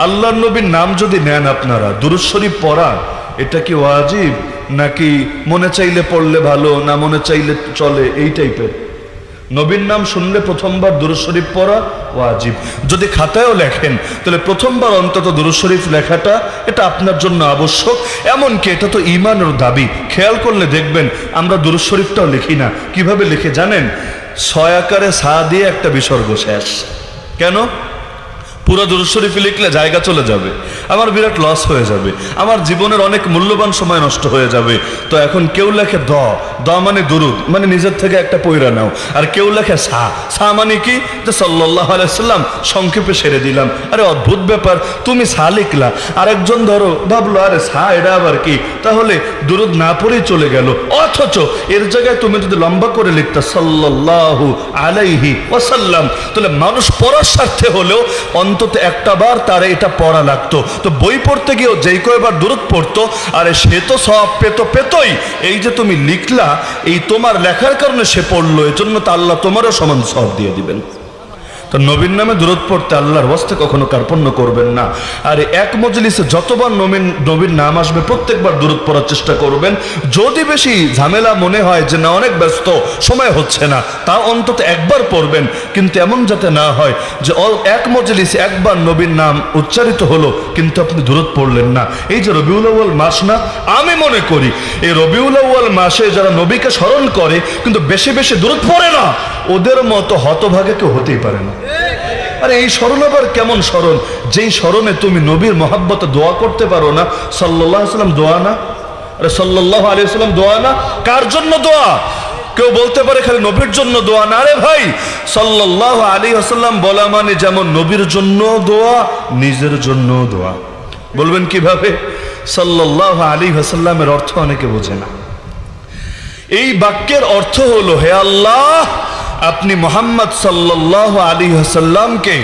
আল্লাহ নবীর নাম যদি নেন আপনারা, দুরুদ শরীফ পড়া এটা কি ওয়াজিব? নাকি মনে চাইলে পড়লে ভালো, না মনে চাইলে চলে? এই টাইপের নবীর নাম শুনলে প্রথমবার দুরুদ শরীফ পড়া ওয়াজিব। যদি খাতায়ও লেখেন, তাহলে প্রথমবার অন্তত দুরুদ শরীফ লেখাটা, এটা আপনার জন্য আবশ্যক। এমনকি এটা তো ইমানের দাবি। খেয়াল করলে দেখবেন, আমরা দুরুদ শরীফটাও লিখি না। কীভাবে লিখে জানেন? ছয় আকারে সা দিয়ে একটা বিসর্গ শেষ। কেন? পুরো দুরুদ শরীফ লিখলে জায়গা চলে যাবে। আমার বিরাট লস হয়ে যাবে। আমার জীবনের অনেক মূল্যবান সময় নষ্ট হয়ে যাবে। তো এখন কেউ লেখে দ। দ মানে দুরুদ মানে নিজের থেকে একটা পয়রা নাও। আর কেউ লেখে সা। সা মানে কি? যে সাল্লাহ আলাইসাল্লাম সংক্ষেপে সেরে দিলাম। আরে অদ্ভুত ব্যাপার, তুমি সা লিখলা। আরেকজন ধরো, ভাবলো, আরে সা, এটা আবার কি? তাহলে দুরুদ না পড়েই চলে গেল। অথচ এর জায়গায় তুমি যদি লম্বা করে লিখতা, সাল্লাল্লাহু আলাইহি ওয়াসাল্লাম, তাহলে মানুষ পড়ার স্বার্থে হলেও অন্তত একটা বার তার এটা পড়া লাগতো। তো বই পড়তে গিয়েও যেই কয়বার দূরত পড়তো, আরে সে তো সব পেত পেতই। এই যে তুমি লিখলা, এই তোমার লেখার কারণে সে পড়ল, এজন্য তো আল্লাহ তোমারও সমান সব দিয়ে দিবেন। তো নবীন নামে দূরত পড়তে আল্লাহর হস্তে কখনো কার্পণ্য করবেন না। আর এক মজলিসে যতবার নবীন, নবীর নাম আসবে, প্রত্যেকবার দূরত পড়ার চেষ্টা করবেন। যদি বেশি ঝামেলা মনে হয় যে না, অনেক ব্যস্ত, সময় হচ্ছে না, তা অন্তত একবার পড়বেন। কিন্তু এমন যাতে না হয় যে, অল, এক মজলিসে একবার নবীর নাম উচ্চারিত হলো, কিন্তু আপনি দূরত পড়লেন না। এই যে রবিউল আউ্য়াল মাস না, আমি মনে করি, এই রবিউল আউ্য়াল মাসে যারা নবীকে স্মরণ করে, কিন্তু বেশি বেশি দূরত পড়ে না, ওদের মতো হতভাগে কেউ হতেই পারে না। আরে এই স্মরণ আবার কেমন স্মরণ? যেই স্মরণে তুমি নবীর মহাব্বতে দোয়া করতে পারো না সাল্লাহ সাল্লাম দোয়া না? আরে সাল্লাহ আলী সাল্লাম দোয়া না? কার জন্য দোয়া? কেউ বলতে পারে খালি নবীর জন্য দোয়া না? রে ভাই সাল্লাহ আলী আসাল্লাম বলা মানে যেমন নবীর জন্য দোয়া, নিজের জন্য দোয়া। বলবেন কীভাবে? সাল্লাহ আলী হাসাল্লামের অর্থ অনেকে বোঝে না। এই বাক্যের অর্থ হলো, হে আল্লাহ আপনি মোহাম্মদ সাল্লাহ আলী হাসাল্লামকে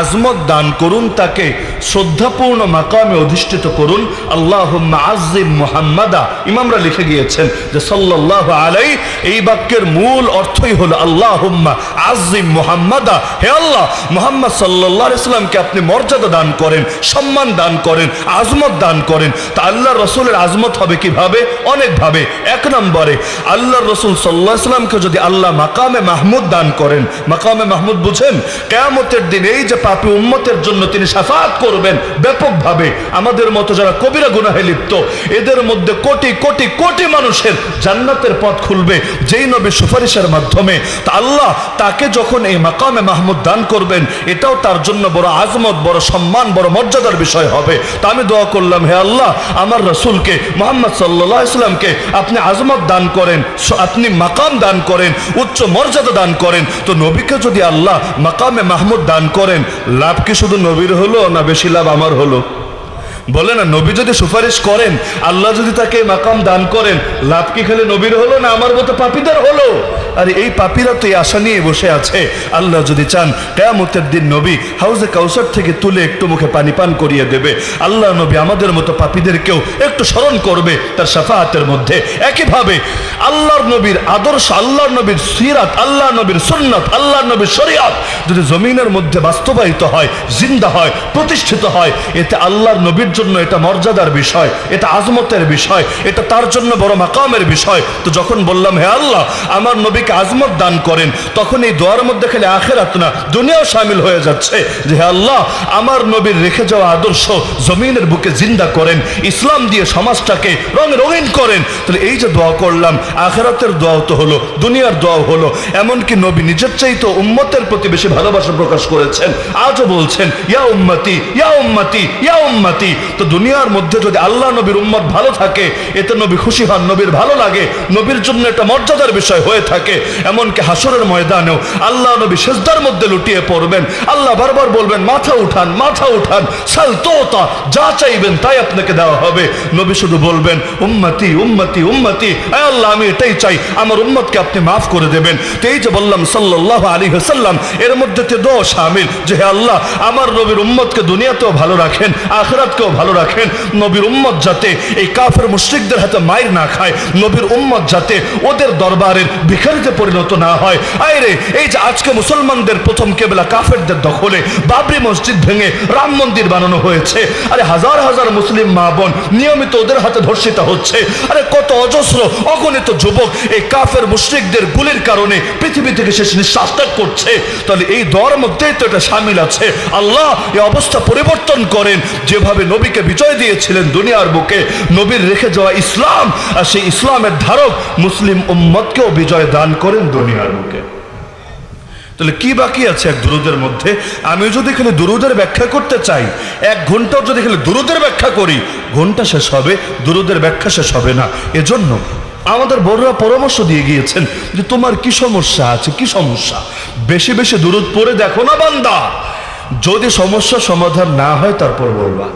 আজমত দান করুন, তাকে শ্রদ্ধাপূর্ণ মাকামে অধিষ্ঠিত করুন। আল্লাহ আজিম মোহাম্মদা। ইমামরা লিখে গিয়েছেন যে সাল্লাহ আলাই এই বাক্যের মূল অর্থই হলো আল্লাহ আজিম মোহাম্মদা। হে আল্লাহ, মোহাম্মদ সাল্লাহ ইসলামকে আপনি মর্যাদা দান করেন, সম্মান দান করেন, আজমত দান করেন। তা আল্লাহ রসুলের আজমত হবে কীভাবে? অনেকভাবে এক নম্বরে আল্লাহ রসুল সাল্লাহ ইসলামকে যদি আল্লাহ মাকামে মাহমুদ দান করেন, মাকামে মাহমুদ বুঝেন, কেয়ামতের দিন এই যে পাপি উম্মতের জন্য তিনি সাফাত করবেন ব্যাপকভাবে। আমাদের মতো যারা কবিরা গুনাহে লিপ্ত, এদের মধ্যে কোটি কোটি কোটি মানুষের জান্নাতের পথ খুলবে, যেই নবী সুপারিশের মাধ্যমে। তা আল্লাহ তাকে যখন এই মাকামে মাহমুদ দান করবেন, এটাও তার জন্য বড় আজমত, বড় সম্মান, বড় মর্যাদার বিষয় হবে। তা আমি দোয়া করলাম, হে আল্লাহ, আমার রসুলকে, মোহাম্মদ সাল্লাহ ইসলামকে আপনি আজমত দান করেন আপনি মাকাম দান করেন, উচ্চ মর্যাদা দান করেন। তো নবীকে যদি আল্লাহ মাকামে মাহমুদ দান করেন লাভ কি শুধু নবীর হলো না বেশি লাভ আমার হলো? বলে না, নবী যদি সুপারিশ করেন, আল্লাহ যদি তাকে মাকাম দান করেন, লাভ কি খেলে নবীর হলো না আমার মতো পাপিদের হলো? আর এই পাপীরা তো এই আশা নিয়ে বসে আছে। আল্লাহ যদি চান, কেয়ামতের দিন নবী হাউজে কাউসার থেকে তুলে একটু মুখে পানি পান করিয়ে দেবে। আল্লাহ নবী আমাদের মতো পাপীদেরকেও একটু স্মরণ করবে তার সাফাহাতের মধ্যে। একইভাবে আল্লাহর নবীর আদর্শ, আল্লাহর নবীর সিরাত আল্লাহ নবীর সুন্নাত আল্লাহ নবীর শরিয়াত যদি জমিনের মধ্যে বাস্তবায়িত হয়, জিন্দা হয়, প্রতিষ্ঠিত হয়, এতে আল্লাহর নবীর জন্য এটা মর্যাদার বিষয়, এটা আজমতের বিষয়, এটা তার জন্য বড় মাকামের বিষয়। তো যখন বললাম, হে আল্লাহ, আমার নবীকে আজমত দান করেন, তখন এই দোয়ার মধ্যে খালি আখেরাত না, দুনিয়াও সামিল হয়ে যাচ্ছে যে হে আল্লাহ, আমার নবীর রেখে যাওয়া আদর্শ জমিনের বুকে জিন্দা করেন, ইসলাম দিয়ে সমাজটাকে রঙে রঙিন করেন। তাহলে এই যে দোয়া করলাম, আখেরাতের দোয়াও তো হলো, দুনিয়ার দোয়াও হলো, এমনকি নবী নিজের চাইতো উম্মতের প্রতি বেশি ভালোবাসা প্রকাশ করেছেন, আজও বলছেন, ইয়া উম্মতি ইয়া উম্মতি ইয়া উম্মতি। তো দুনিয়ার মধ্যে যদি আল্লাহ নবীর উম্মত ভালো থাকে, এতে নবী খুশি হন, নবীর ভালো লাগে, নবীর জন্য একটা মর্যাদার বিষয় হয়ে থাকে এমনকি হাসরের ময়দানেও আল্লাহ নবী সেজদার মধ্যে লুটিয়ে পড়বেন। আল্লাহ বারবার বলবেন, মাথা উঠান মাথা উঠান, সাল তোতা, যা চাইবেন তাই আপনাকে দেওয়া হবে। নবী শুধু বলবেন, উম্মতি উম্মতি উম্মতি আল্লাহ, আমি এটাই চাই, আমার উম্মতকে আপনি মাফ করে দেবেন। তো এই যে বললাম, সাল্লাল্লাহু আলাইহি ওয়াসাল্লাম, এর মধ্যে তো দোয়া শামিল যে, হে আল্লাহ, আমার নবীর উম্মতকে দুনিয়াতেও ভালো রাখেন, আখরাতকেও ভালো রাখেন। নবীর উম্মত যাতে এই কাফের মুশরিকদের হাতে মায়ের না খায়, নবীর উম্মত যাতে ওদের দরবারের ভিখারি বিতাড়িতে পরিণত না হয়। আরে এই যে আজকে মুসলমানদের প্রথম কেবলা কাফেরদের দখলে বাবরি মসজিদ ভেঙে রাম মন্দির বানানো হয়েছে। আরে হাজার হাজার মুসলিম মা বোন নিয়মিত ওদের হাতে ধর্ষিত হচ্ছে। আরে কত অজস্র, অগণিত যুবক এই কাফের মুশ্রিকদের গুলির কারণে পৃথিবী থেকে শেষ নিঃশ্বাস ত্যাগ করছে। তাহলে এই দর মধ্যেই তো এটা সামিল আছে। আল্লাহ এই অবস্থা পরিবর্তন করেন। যেভাবে নবীকে বিজয় দিয়েছিলেন দুনিয়ার বুকে, নবীর রেখে যাওয়া ইসলাম, আর সেই ইসলামের ধারক মুসলিম উম্মতকেও বিজয় দান করেন দুনিয়ার বুকে। তাহলে কি বাকি আছে এক দুরুদের মধ্যে? আমি যদি এখানে দুরুদের ব্যাখ্যা করতে চাই, এক ঘন্টাও যদি এখানে দুরুদের ব্যাখ্যা করি, ঘণ্টা শেষ হবে, দুরুদের ব্যাখ্যা শেষ হবে না। এজন্য আমাদের বড়রা পরামর্শ দিয়ে গিয়েছেন যে তোমার কি সমস্যা আছে, কি সমস্যা? বেশি বেশি দূরত পরে দেখো না বান্দা। যদি সমস্যা সমাধান না হয়, তারপর বলবা।